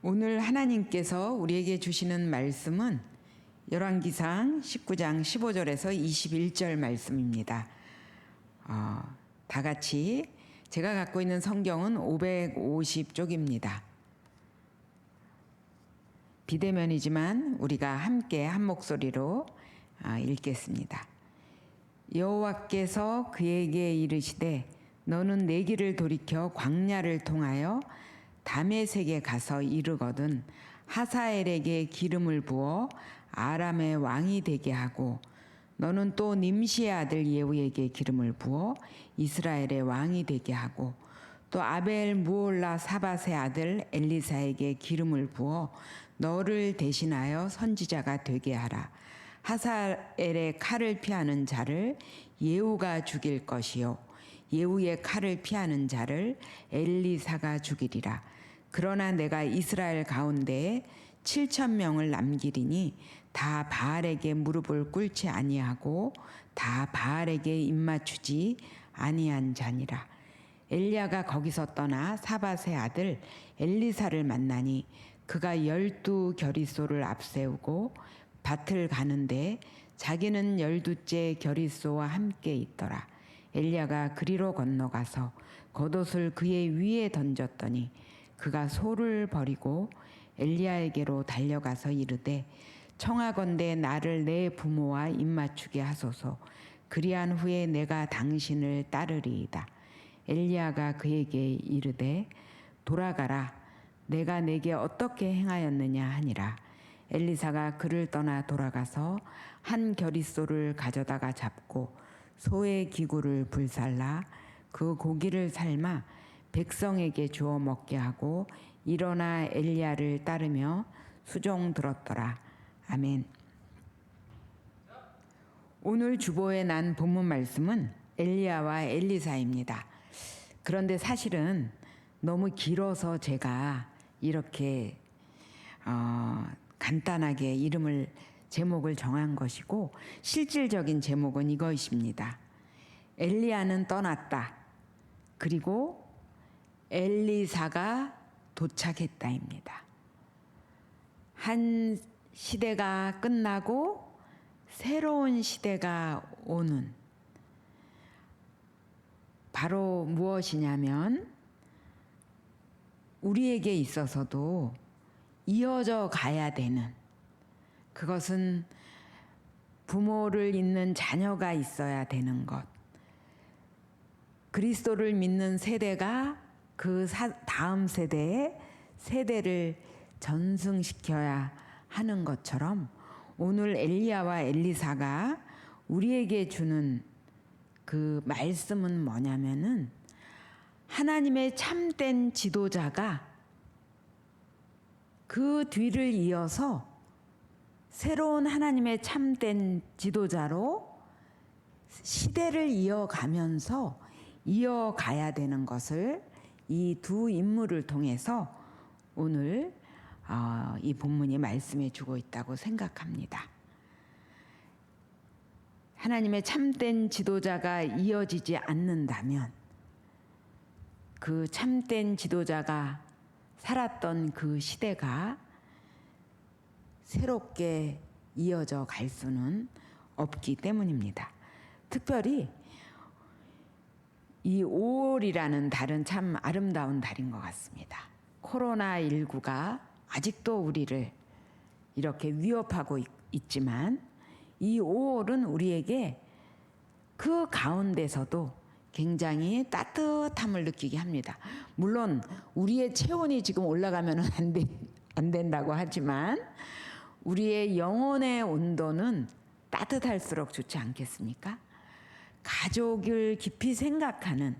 오늘 하나님께서 우리에게 주시는 말씀은 열왕기상 19장 15절에서 21절 말씀입니다. 어, 다 같이 제가 갖고 있는 성경은 550쪽입니다. 비대면이지만 우리가 함께 한 목소리로 아, 읽겠습니다. 여호와께서 그에게 이르시되 너는 내 길을 돌이켜 광야를 통하여 다메섹에 가서 이르거든 하사엘에게 기름을 부어 아람의 왕이 되게 하고 너는 또 님시의 아들 예후에게 기름을 부어 이스라엘의 왕이 되게 하고 또 아벨 무올라 사밧의 아들 엘리사에게 기름을 부어 너를 대신하여 선지자가 되게 하라. 하사엘의 칼을 피하는 자를 예후가 죽일 것이요 예후의 칼을 피하는 자를 엘리사가 죽이리라. 그러나 내가 이스라엘 가운데에 7천 명을 남기리니 다 바알에게 무릎을 꿇지 아니하고 다 바알에게 입맞추지 아니한 자니라. 엘리야가 거기서 떠나 사밧의 아들 엘리사를 만나니 그가 열두 결의소를 앞세우고 밭을 가는데 자기는 열두째 결의소와 함께 있더라. 엘리야가 그리로 건너가서 겉옷을 그의 위에 던졌더니 그가 소를 버리고 엘리야에게로 달려가서 이르되 청하건대 나를 내 부모와 입맞추게 하소서. 그리한 후에 내가 당신을 따르리이다. 엘리야가 그에게 이르되 돌아가라. 내가 내게 어떻게 행하였느냐 하니라. 엘리사가 그를 떠나 돌아가서 한 결의소를 가져다가 잡고 소의 기구를 불살라. 그 고기를 삶아 백성에게 주어 먹게 하고 일어나 엘리야를 따르며 수종 들었더라. 아멘. 오늘 주보에 난 본문 말씀은 엘리야와 엘리사입니다. 그런데 사실은 너무 길어서 제가 이렇게 어, 간단하게 이름을 제목을 정한 것이고 실질적인 제목은 이것입니다. 엘리야는 떠났다. 그리고 엘리사가 도착했다입니다. 한 시대가 끝나고 새로운 시대가 오는 바로 무엇이냐면 우리에게 있어서도 이어져 가야 되는 그것은 부모를 잇는 자녀가 있어야 되는 것. 그리스도를 믿는 세대가 그 다음 세대의 세대를 전승시켜야 하는 것처럼 오늘 엘리야와 엘리사가 우리에게 주는 그 말씀은 뭐냐면은 하나님의 참된 지도자가 그 뒤를 이어서 새로운 하나님의 참된 지도자로 시대를 이어가면서 이어가야 되는 것을 이 두 인물을 통해서 오늘 어, 이 본문이 말씀해 주고 있다고 생각합니다. 하나님의 참된 지도자가 이어지지 않는다면 그 참된 지도자가 살았던 그 시대가 새롭게 이어져 갈 수는 없기 때문입니다. 특별히 이 5월이라는 달은 참 아름다운 달인 것 같습니다. 코로나19가 아직도 우리를 이렇게 위협하고 있, 지만이 5월은 우리에게 그 가운데서도 굉장히 따뜻함을 느끼게 합니다. 물론 우리의 체온이 지금 올라가면 안, 되, 안 된다고 하지만 우리의 영혼의 온도는 따뜻할수록 좋지 않겠습니까? 가족을 깊이 생각하는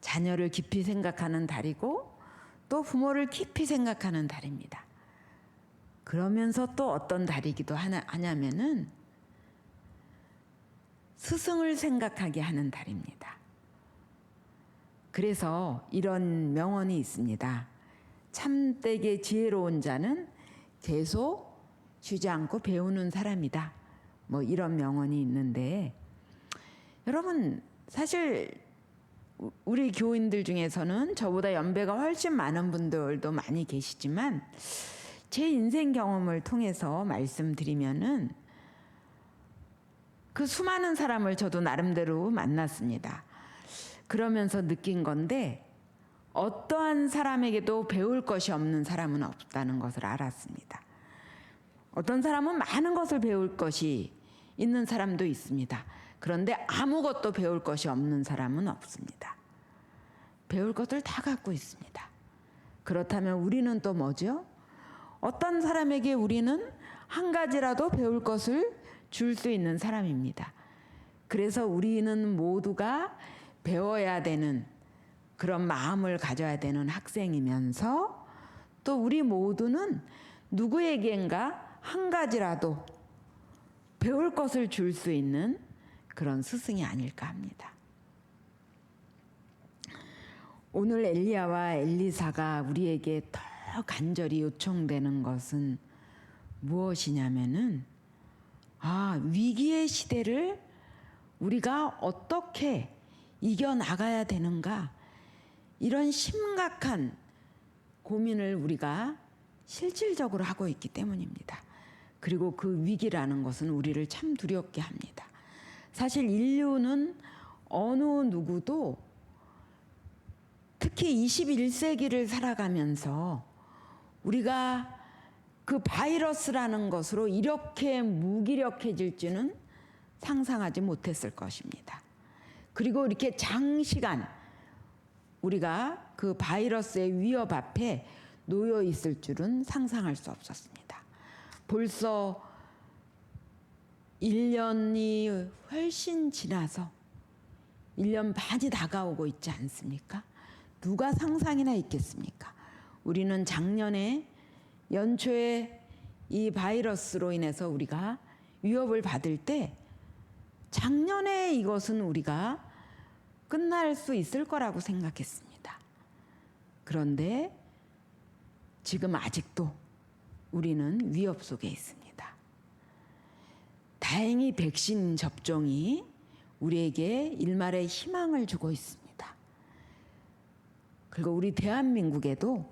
자녀를 깊이 생각하는 달이고 또 부모를 깊이 생각하는 달입니다. 그러면서 또 어떤 달이기도 하냐, 하냐면은 스승을 생각하게 하는 달입니다. 그래서 이런 명언이 있습니다. 참되게 지혜로운 자는 계속 쉬지 않고 배우는 사람이다. 뭐 이런 명언이 있는데 여러분 사실 우- 우리 교인들 중에서는 저보다 연배가 훨씬 많은 분들도 많이 계시지만 제 인생 경험을 통해서 말씀드리면은 그 수많은 사람을 저도 나름대로 만났습니다. 그러면서 느낀 건데 어떠한 사람에게도 배울 것이 없는 사람은 없다는 것을 알았습니다. 어떤 사람은 많은 것을 배울 것이 있는 사람도 있습니다. 그런데 아무것도 배울 것이 없는 사람은 없습니다. 배울 것을 다 갖고 있습니다. 그렇다면 우리는 또 뭐죠? 어떤 사람에게 우리는 한 가지라도 배울 것을 줄 수 있는 사람입니다. 그래서 우리는 모두가 배워야 되는 그런 마음을 가져야 되는 학생이면서 또 우리 모두는 누구에겐가 한 가지라도 배울 것을 줄 수 있는 그런 스승이 아닐까 합니다. 오늘 엘리야와 엘리사가 우리에게 더 간절히 요청되는 것은 무엇이냐면은 아, 위기의 시대를 우리가 어떻게 이겨 나가야 되는가 이런 심각한 고민을 우리가 실질적으로 하고 있기 때문입니다. 그리고 그 위기라는 것은 우리를 참 두렵게 합니다. 사실 인류는 어느 누구도 특히 21세기를 살아가면서 우리가 그 바이러스라는 것으로 이렇게 무기력해질 줄은 상상하지 못했을 것입니다. 그리고 이렇게 장시간 우리가 그 바이러스의 위협 앞에 놓여 있을 줄은 상상할 수 없었습니다. 벌써 1년이 훨씬 지나서 1년 반이 다가오고 있지 않습니까? 누가 상상이나 있겠습니까? 우리는 작년에 연초에 이 바이러스로 인해서 우리가 위협을 받을 때 작년에 이것은 우리가 끝날 수 있을 거라고 생각했습니다. 그런데 지금 아직도 우리는 위협 속에 있습니다. 다행히 백신 접종이 우리에게 일말의 희망을 주고 있습니다. 그리고 우리 대한민국에도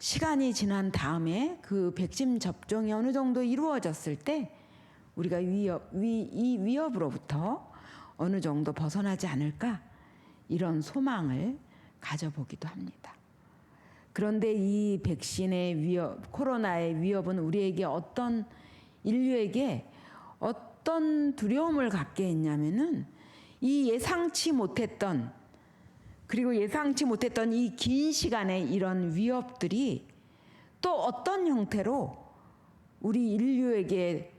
시간이 지난 다음에 그 백신 접종이 어느 정도 이루어졌을 때 우리가 위협, 위, 이 위협으로부터 어느 정도 벗어나지 않을까 이런 소망을 가져보기도 합니다. 그런데 이 백신의 위협, 코로나의 위협은 우리에게 어떤 인류에게 어떤 두려움을 갖게 했냐면은 이 예상치 못했던 그리고 예상치 못했던 이 긴 시간에 이런 위협들이 또 어떤 형태로 우리 인류에게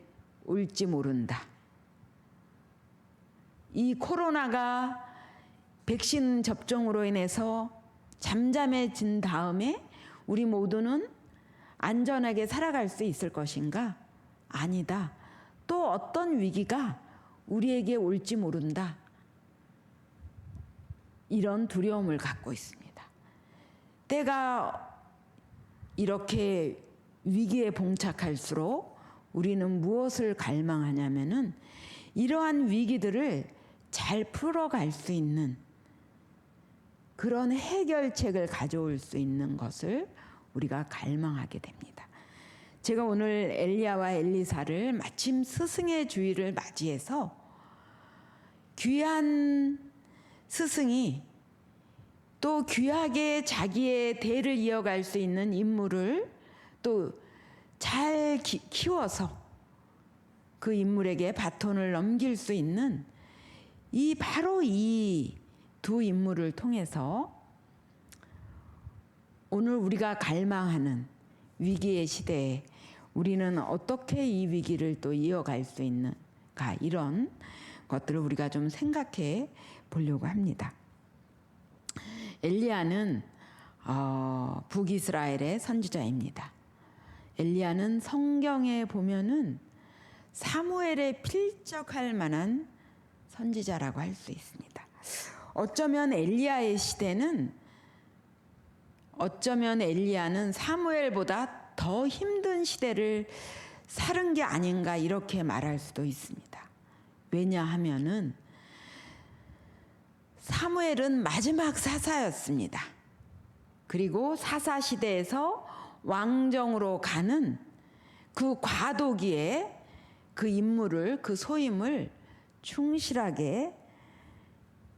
올지 모른다. 이 코로나가 백신 접종으로 인해서 잠잠해진 다음에 우리 모두는 안전하게 살아갈 수 있을 것인가? 아니다. 또 어떤 위기가 우리에게 올지 모른다. 이런 두려움을 갖고 있습니다. 때가 이렇게 위기에 봉착할수록 우리는 무엇을 갈망하냐면은 이러한 위기들을 잘 풀어갈 수 있는 그런 해결책을 가져올 수 있는 것을 우리가 갈망하게 됩니다. 제가 오늘 엘리야와 엘리사를 마침 스승의 주의를 맞이해서 귀한 스승이 또 귀하게 자기의 대를 이어갈 수 있는 인물을 또 잘 키워서 그 인물에게 바톤을 넘길 수 있는 이 바로 이 두 인물을 통해서 오늘 우리가 갈망하는 위기의 시대에 우리는 어떻게 이 위기를 또 이어갈 수 있는가 이런 것들을 우리가 좀 생각해 보려고 합니다. 엘리야는 어, 북이스라엘의 선지자입니다. 엘리야는 성경에 보면은 사무엘에 필적할 만한 선지자라고 할 수 있습니다. 어쩌면 엘리야의 시대는 어쩌면 엘리야는 사무엘보다 더 힘든 시대를 살은 게 아닌가 이렇게 말할 수도 있습니다. 왜냐하면은 사무엘은 마지막 사사였습니다. 그리고 사사 시대에서 왕정으로 가는 그 과도기에 그 임무를 그 소임을 충실하게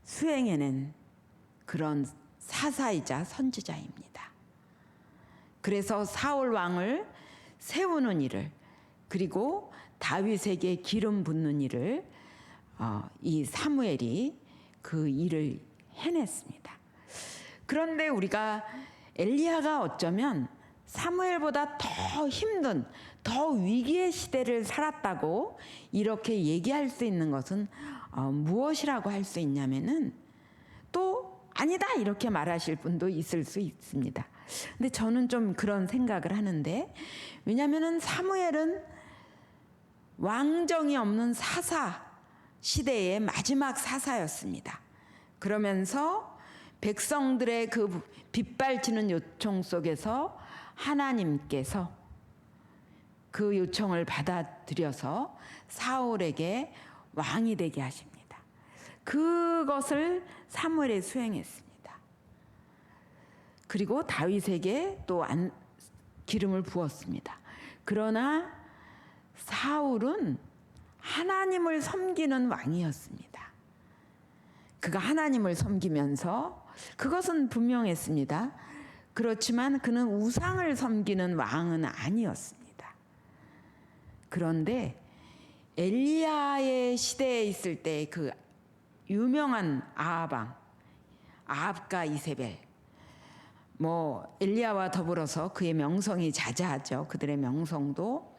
수행해낸 그런 사사이자 선지자입니다. 그래서 사울 왕을 세우는 일을 그리고 다윗에게 기름 붓는 일을 어, 이 사무엘이 그 일을 해냈습니다. 그런데 우리가 엘리야가 어쩌면 사무엘보다 더 힘든 더 위기의 시대를 살았다고 이렇게 얘기할 수 있는 것은 어, 무엇이라고 할 수 있냐면은 또 아니다 이렇게 말하실 분도 있을 수 있습니다. 근데 저는 좀 그런 생각을 하는데 왜냐하면은 사무엘은 왕정이 없는 사사 시대의 마지막 사사였습니다. 그러면서 백성들의 그 빗발치는 요청 속에서 하나님께서 그 요청을 받아들여서 사울에게 왕이 되게 하십니다. 그것을 사무엘에 수행했습니다. 그리고 다윗에게 또 안, 기름을 부었습니다. 그러나 사울은 하나님을 섬기는 왕이었습니다. 그가 하나님을 섬기면서 그것은 분명했습니다. 그렇지만 그는 우상을 섬기는 왕은 아니었습니다. 그런데 엘리야의 시대에 있을 때 그 유명한 아합왕 아합과 이세벨 뭐 엘리야와 더불어서 그의 명성이 자자하죠. 그들의 명성도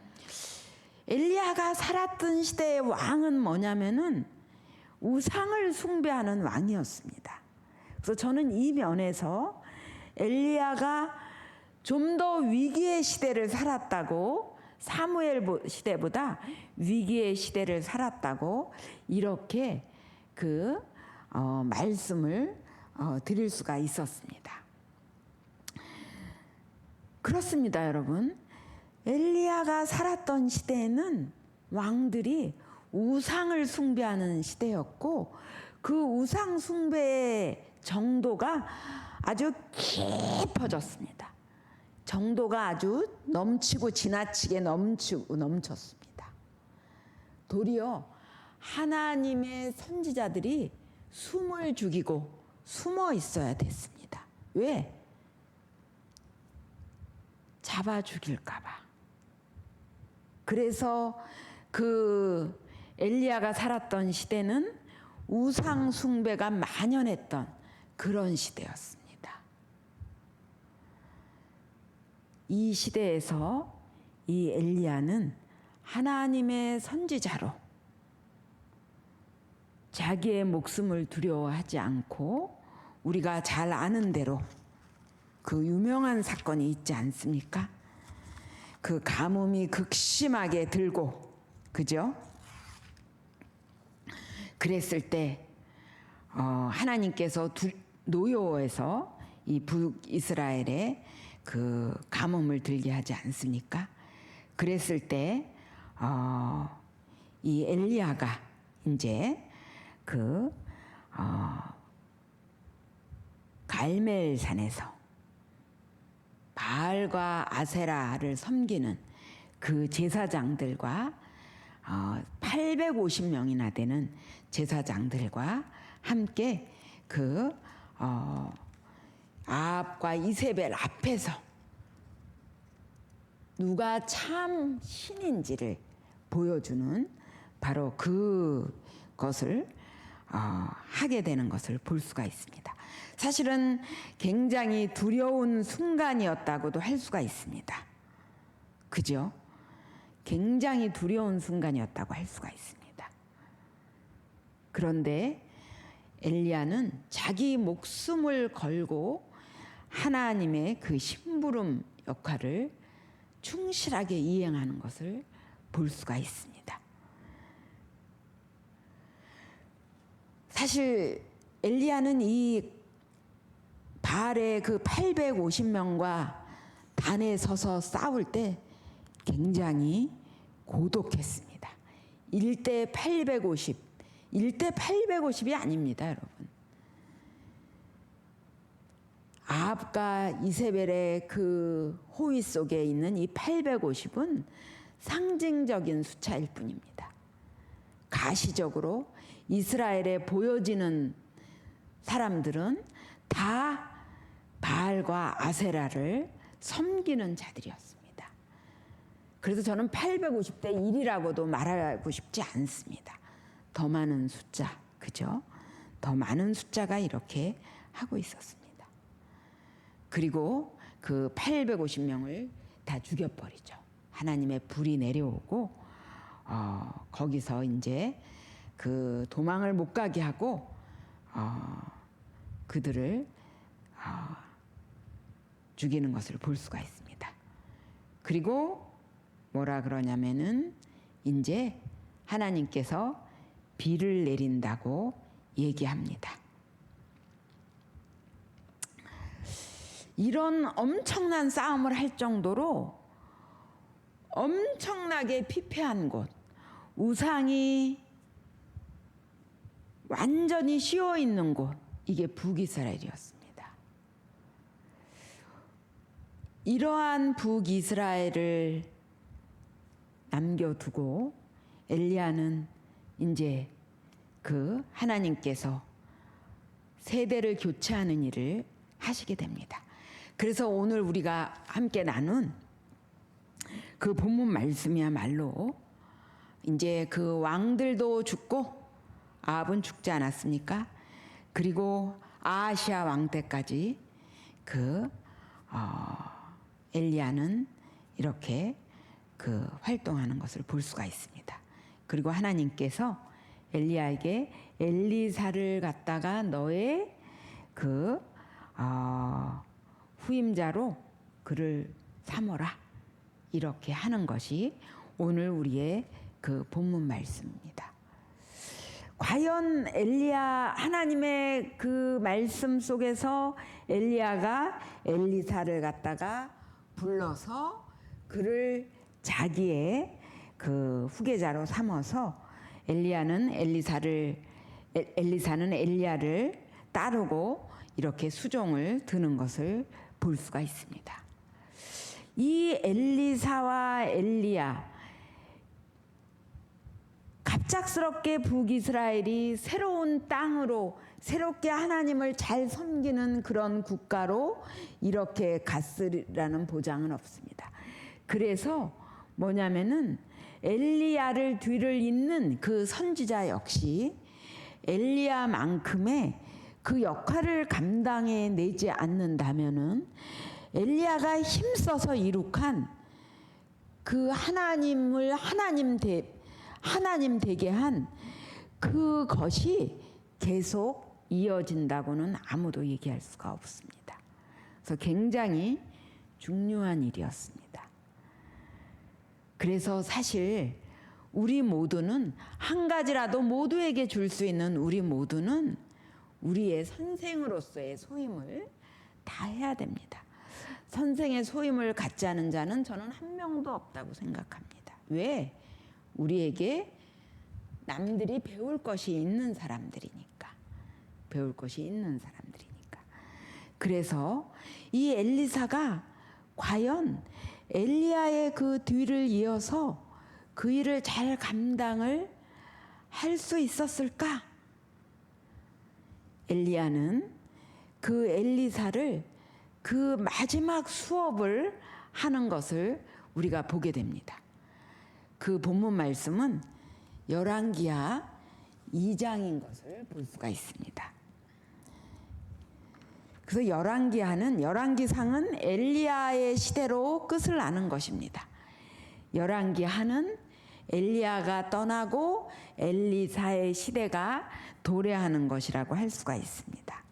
엘리야가 살았던 시대의 왕은 뭐냐면은 우상을 숭배하는 왕이었습니다. 그래서 저는 이 면에서 엘리야가 좀 더 위기의 시대를 살았다고 사무엘 시대보다 위기의 시대를 살았다고 이렇게 그 어, 말씀을 어, 드릴 수가 있었습니다. 그렇습니다, 여러분. 엘리야가 살았던 시대에는 왕들이 우상을 숭배하는 시대였고 그 우상 숭배의 정도가 아주 깊어졌습니다. 정도가 아주 넘치고 지나치게 넘치고 넘쳤습니다. 도리어 하나님의 선지자들이 숨을 죽이고 숨어 있어야 됐습니다. 왜? 잡아 죽일까봐. 그래서 그 엘리야가 살았던 시대는 우상 숭배가 만연했던 그런 시대였습니다. 이 시대에서 이 엘리야는 하나님의 선지자로 자기의 목숨을 두려워하지 않고 우리가 잘 아는 대로 그 유명한 사건이 있지 않습니까? 그 가뭄이 극심하게 들고 그죠? 그랬을 때 어, 하나님께서 두, 노여워해서 이 북이스라엘에 그 가뭄을 들게 하지 않습니까? 그랬을 때 어, 이 엘리야가 이제 그 어, 갈멜산에서 바알과 아세라를 섬기는 그 제사장들과 어, 850명이나 되는 제사장들과 함께 그 어, 아합과 이세벨 앞에서 누가 참 신인지를 보여주는 바로 그것을 어, 하게 되는 것을 볼 수가 있습니다. 사실은 굉장히 두려운 순간이었다고도 할 수가 있습니다. 그죠? 굉장히 두려운 순간이었다고 할 수가 있습니다. 그런데 엘리야는 자기 목숨을 걸고 하나님의 그 심부름 역할을 충실하게 이행하는 것을 볼 수가 있습니다. 사실 엘리야는 이 바알의 그 850명과 단에 서서 싸울 때 굉장히 고독했습니다. 1대 850, 1대 850이 아닙니다, 여러분. 아합과 이세벨의 그 호위 속에 있는 이 850은 상징적인 숫자일 뿐입니다. 가시적으로 이스라엘에 보여지는 사람들은 다 바알과 아세라를 섬기는 자들이었습니다. 그래서 저는 850대 1이라고도 말하고 싶지 않습니다. 더 많은 숫자, 그죠? 더 많은 숫자가 이렇게 하고 있었습니다. 그리고 그 850명을 다 죽여버리죠. 하나님의 불이 내려오고 어, 거기서 이제 그 도망을 못 가게 하고 어, 그들을 어, 죽이는 것을 볼 수가 있습니다. 그리고 뭐라 그러냐면은 이제 하나님께서 비를 내린다고 얘기합니다. 이런 엄청난 싸움을 할 정도로 엄청나게 피폐한 곳, 우상이 완전히 씌워 있는 곳, 이게 북이스라엘이었습니다. 이러한 북이스라엘을 남겨두고 엘리야는 이제 그 하나님께서 세대를 교체하는 일을 하시게 됩니다. 그래서 오늘 우리가 함께 나눈 그 본문 말씀이야말로 이제 그 왕들도 죽고 아합은 죽지 않았습니까? 그리고 아시아 왕 때까지 그 어, 엘리야는 이렇게 그 활동하는 것을 볼 수가 있습니다. 그리고 하나님께서 엘리야에게 엘리사를 갖다가 너의 그 어, 후임자로 그를 삼어라 이렇게 하는 것이 오늘 우리의 그 본문 말씀입니다. 과연 엘리야 하나님의 그 말씀 속에서 엘리야가 엘리사를 갖다가 불러서 그를 자기의 그 후계자로 삼아서 엘리야는 엘리사를 엘리사는 엘리야를 따르고 이렇게 수종을 드는 것을 볼 수가 있습니다. 이 엘리사와 엘리야 갑작스럽게 북이스라엘이 새로운 땅으로 새롭게 하나님을 잘 섬기는 그런 국가로 이렇게 갔으리라는 보장은 없습니다. 그래서 뭐냐면은 엘리야를 뒤를 잇는 그 선지자 역시 엘리야만큼의 그 역할을 감당해 내지 않는다면은 엘리야가 힘써서 이룩한 그 하나님을 하나님 대 하나님 되게 한 그것이 계속 이어진다고는 아무도 얘기할 수가 없습니다. 그래서 굉장히 중요한 일이었습니다. 그래서 사실 우리 모두는 한 가지라도 모두에게 줄 수 있는 우리 모두는 우리의 선생으로서의 소임을 다 해야 됩니다. 선생의 소임을 갖지 않은 자는 저는 한 명도 없다고 생각합니다. 왜? 우리에게 남들이 배울 것이 있는 사람들이니까. 배울 것이 있는 사람들이니까. 그래서 이 엘리사가 과연 엘리야의 그 뒤를 이어서 그 일을 잘 감당을 할 수 있었을까? 엘리야는 그 엘리사를 그 마지막 수업을 하는 것을 우리가 보게 됩니다. 그 본문 말씀은 열왕기하 2장인 것을 볼 수가 있습니다. 그래서 열왕기하는 열왕기상은 엘리야의 시대로 끝을 나는 것입니다. 열왕기하는 엘리야가 떠나고 엘리사의 시대가 도래하는 것이라고 할 수가 있습니다.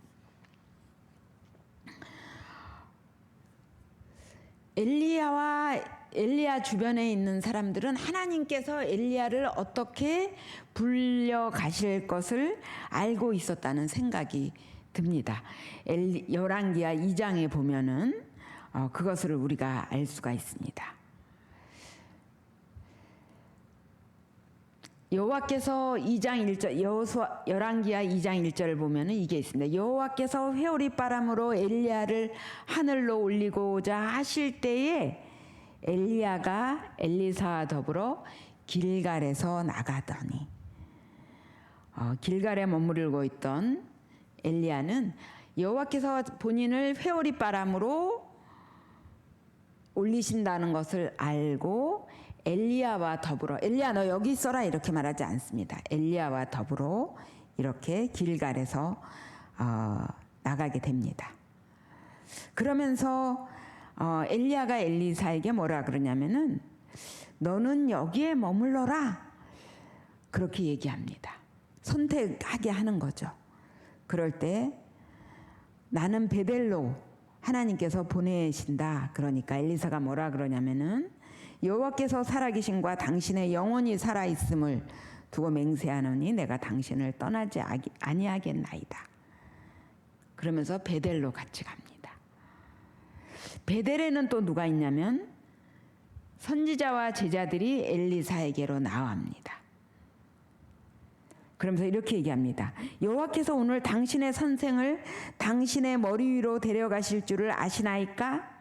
엘리야와 엘리야 주변에 있는 사람들은 하나님께서 엘리야를 어떻게 불려 가실 것을 알고 있었다는 생각이 듭니다. 열왕기하 2장에 보면은 어, 그것을 우리가 알 수가 있습니다. 여호와께서 2장 1절 여호수아 열왕기하 2장 1절을 보면은 이게 있습니다. 여호와께서 회오리 바람으로 엘리야를 하늘로 올리고자 하실 때에 엘리야가 엘리사와 더불어 길갈에서 나가더니 어, 길갈에 머무르고 있던 엘리야는 여호와께서 본인을 회오리 바람으로 올리신다는 것을 알고 엘리야와 더불어 엘리야 너 여기 있어라 이렇게 말하지 않습니다. 엘리야와 더불어 이렇게 길갈에서 어, 나가게 됩니다. 그러면서 어, 엘리야가 엘리사에게 뭐라 그러냐면은 너는 여기에 머물러라 그렇게 얘기합니다. 선택하게 하는 거죠. 그럴 때 나는 베델로 하나님께서 보내신다. 그러니까 엘리사가 뭐라 그러냐면은 여호와께서 살아계신과 당신의 영혼이 살아 있음을 두고 맹세하노니 내가 당신을 떠나지 아니하겠나이다. 그러면서 베델로 같이 갑니다. 베델에는 또 누가 있냐면 선지자와 제자들이 엘리사에게로 나옵니다. 그러면서 이렇게 얘기합니다. 여호와께서 오늘 당신의 선생을 당신의 머리 위로 데려가실 줄을 아시나이까?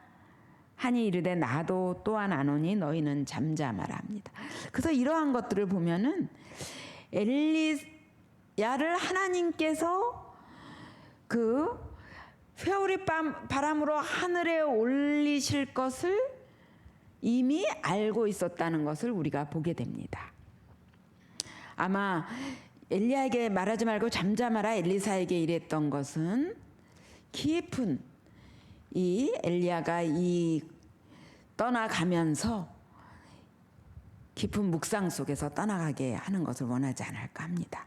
하니 이르되 나도 또한 아노니 너희는 잠잠하라 합니다. 그래서 이러한 것들을 보면은 엘리야를 하나님께서 그 회오리 밤- 바람으로 하늘에 올리실 것을 이미 알고 있었다는 것을 우리가 보게 됩니다. 아마 엘리야에게 말하지 말고 잠잠하라 엘리사에게 이랬던 것은 깊은 이 엘리야가 이 떠나가면서 깊은 묵상 속에서 떠나가게 하는 것을 원하지 않을까 합니다.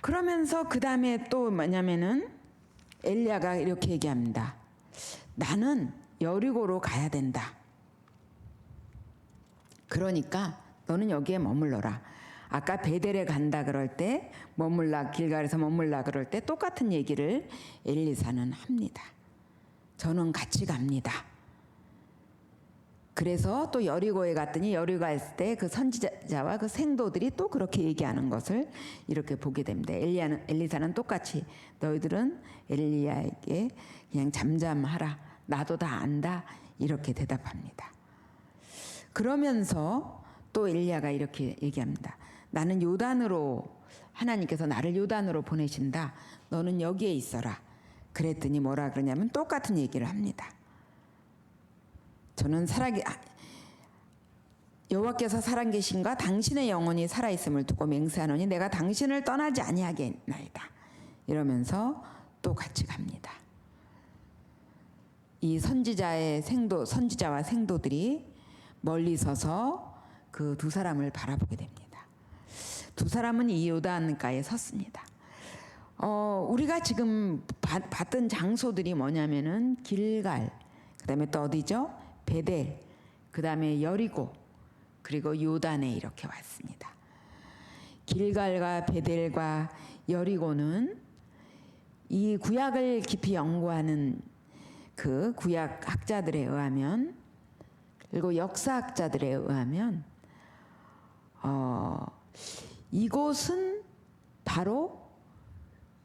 그러면서 그 다음에 또 뭐냐면은 엘리야가 이렇게 얘기합니다. 나는 여리고로 가야 된다. 그러니까 너는 여기에 머물러라. 아까 베델에 간다 그럴 때 머물라 길갈에서 머물라 그럴 때 똑같은 얘기를 엘리사는 합니다. 저는 같이 갑니다. 그래서 또 여리고에 갔더니 여리고 갔을 때 그 선지자와 그 생도들이 또 그렇게 얘기하는 것을 이렇게 보게 됩니다. 엘리야는 엘리사는 똑같이 너희들은 엘리야에게 그냥 잠잠하라. 나도 다 안다. 이렇게 대답합니다. 그러면서 또 엘리야가 이렇게 얘기합니다. 나는 요단으로 하나님께서 나를 요단으로 보내신다. 너는 여기에 있어라. 그랬더니 뭐라 그러냐면 똑같은 얘기를 합니다. 저는 살아계 여호와께서 살아계신가 당신의 영혼이 살아 있음을 두고 맹세하노니 내가 당신을 떠나지 아니하겠나이다. 이러면서 또 같이 갑니다. 이 선지자의 생도 선지자와 생도들이 멀리 서서 그 두 사람을 바라보게 됩니다. 두 사람은 이 요단가에 섰습니다. 어, 우리가 지금 봤, 봤던 장소들이 뭐냐면은 길갈, 그 다음에 또 어디죠? 베델, 그 다음에 여리고, 그리고 요단에 이렇게 왔습니다. 길갈과 베델과 여리고는 이 구약을 깊이 연구하는 그 구약 학자들에 의하면 그리고 역사학자들에 의하면 어, 이곳은 바로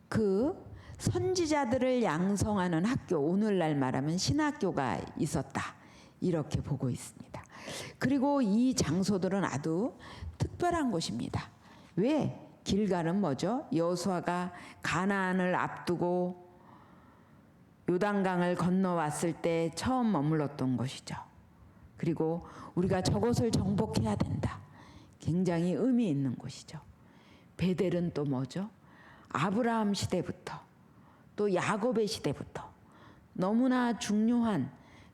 그 선지자들을 양성하는 학교 오늘날 말하면 신학교가 있었다 이렇게 보고 있습니다. 그리고 이 장소들은 아주 특별한 곳입니다. 왜 길갈은 뭐죠? 여호수아가 가나안을 앞두고 요단강을 건너왔을 때 처음 머물렀던 곳이죠. 그리고 우리가 저곳을 정복해야 된다. 굉장히 의미 있는 곳이죠. 베델은 또 뭐죠? 아브라함 시대부터 또 야곱의 시대부터 너무나 중요한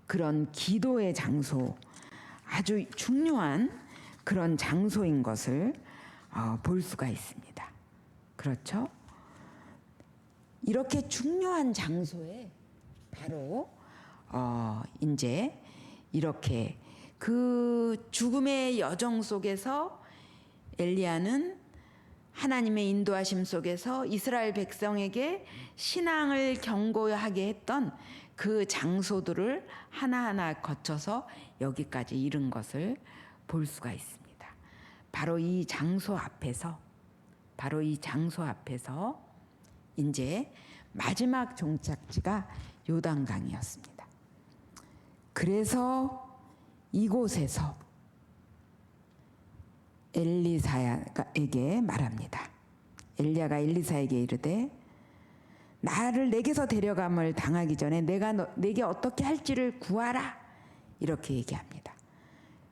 그런 기도의 장소, 아주 중요한 그런 장소인 것을 어, 볼 수가 있습니다. 그렇죠? 이렇게 중요한 장소에 바로 어, 이제 이렇게 그 죽음의 여정 속에서 엘리야는 하나님의 인도하심 속에서 이스라엘 백성에게 신앙을 경고하게 했던 그 장소들을 하나하나 거쳐서 여기까지 이른 것을 볼 수가 있습니다. 바로 이 장소 앞에서 바로 이 장소 앞에서 이제 마지막 종착지가 요단강이었습니다. 그래서 이곳에서 엘리사에게 말합니다. 엘리야가 엘리사에게 이르되 나를 내게서 데려감을 당하기 전에 내가 너, 내게 어떻게 할지를 구하라 이렇게 얘기합니다.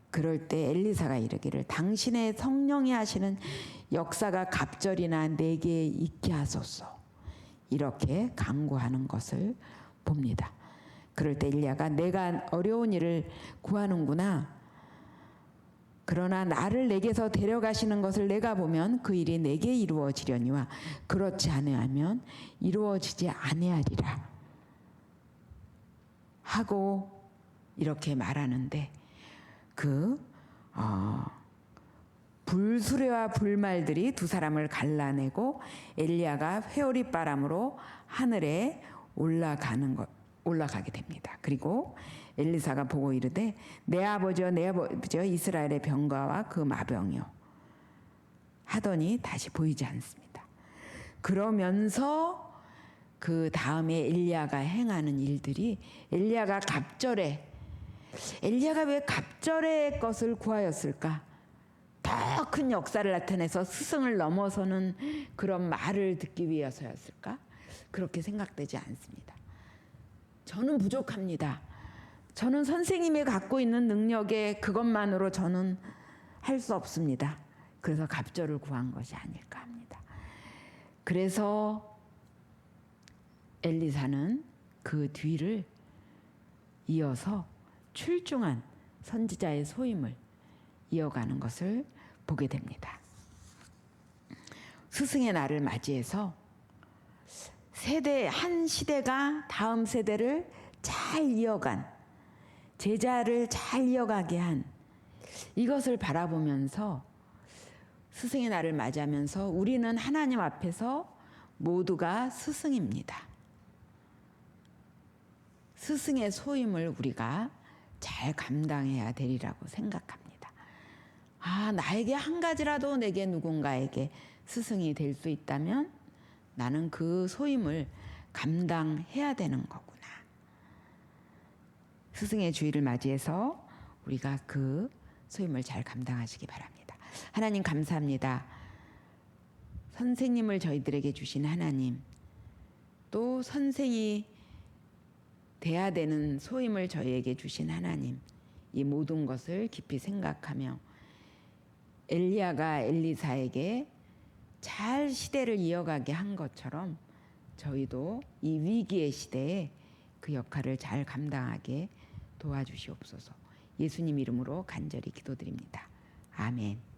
그럴 때 엘리사가 이르기를 당신의 성령이 하시는 역사가 갑절이나 내게 있게 하소서 이렇게 강구하는 것을 봅니다. 그럴 때 엘리야가 내가 어려운 일을 구하는구나. 그러나 나를 내게서 데려가시는 것을 내가 보면 그 일이 내게 이루어지려니와 그렇지 않으면 이루어지지 아니하리라. 하고 이렇게 말하는데 그 어, 불수레와 불말들이 두 사람을 갈라내고 엘리야가 회오리 바람으로 하늘에 올라가는 것 올라가게 됩니다. 그리고 엘리사가 보고 이르되 내 아버지여 내 아버지여 이스라엘의 병과와 그 마병이요 하더니 다시 보이지 않습니다. 그러면서 그 다음에 엘리야가 행하는 일들이 엘리야가 갑절에 엘리야가 왜 갑절의 것을 구하였을까? 더 큰 역사를 나타내서 스승을 넘어서는 그런 말을 듣기 위해서였을까? 그렇게 생각되지 않습니다. 저는 부족합니다. 저는 선생님이 갖고 있는 능력에 그것만으로 저는 할 수 없습니다. 그래서 갑절을 구한 것이 아닐까 합니다. 그래서 엘리사는 그 뒤를 이어서 출중한 선지자의 소임을 이어가는 것을 보게 됩니다. 스승의 날을 맞이해서 세대 한 시대가 다음 세대를 잘 이어간 제자를 잘 이어가게 한 이것을 바라보면서 스승의 날을 맞이하면서 우리는 하나님 앞에서 모두가 스승입니다. 스승의 소임을 우리가 잘 감당해야 되리라고 생각합니다. 아, 나에게 한 가지라도 내게 누군가에게 스승이 될 수 있다면 나는 그 소임을 감당해야 되는 거구나. 스승의 주의를 맞이해서 우리가 그 소임을 잘 감당하시기 바랍니다. 하나님 감사합니다. 선생님을 저희들에게 주신 하나님, 또 선생이 돼야 되는 소임을 저희에게 주신 하나님, 이 모든 것을 깊이 생각하며 엘리야가 엘리사에게 잘 시대를 이어가게 한 것처럼 저희도 이 위기의 시대에 그 역할을 잘 감당하게 도와주시옵소서. 예수님 이름으로 간절히 기도드립니다. 아멘.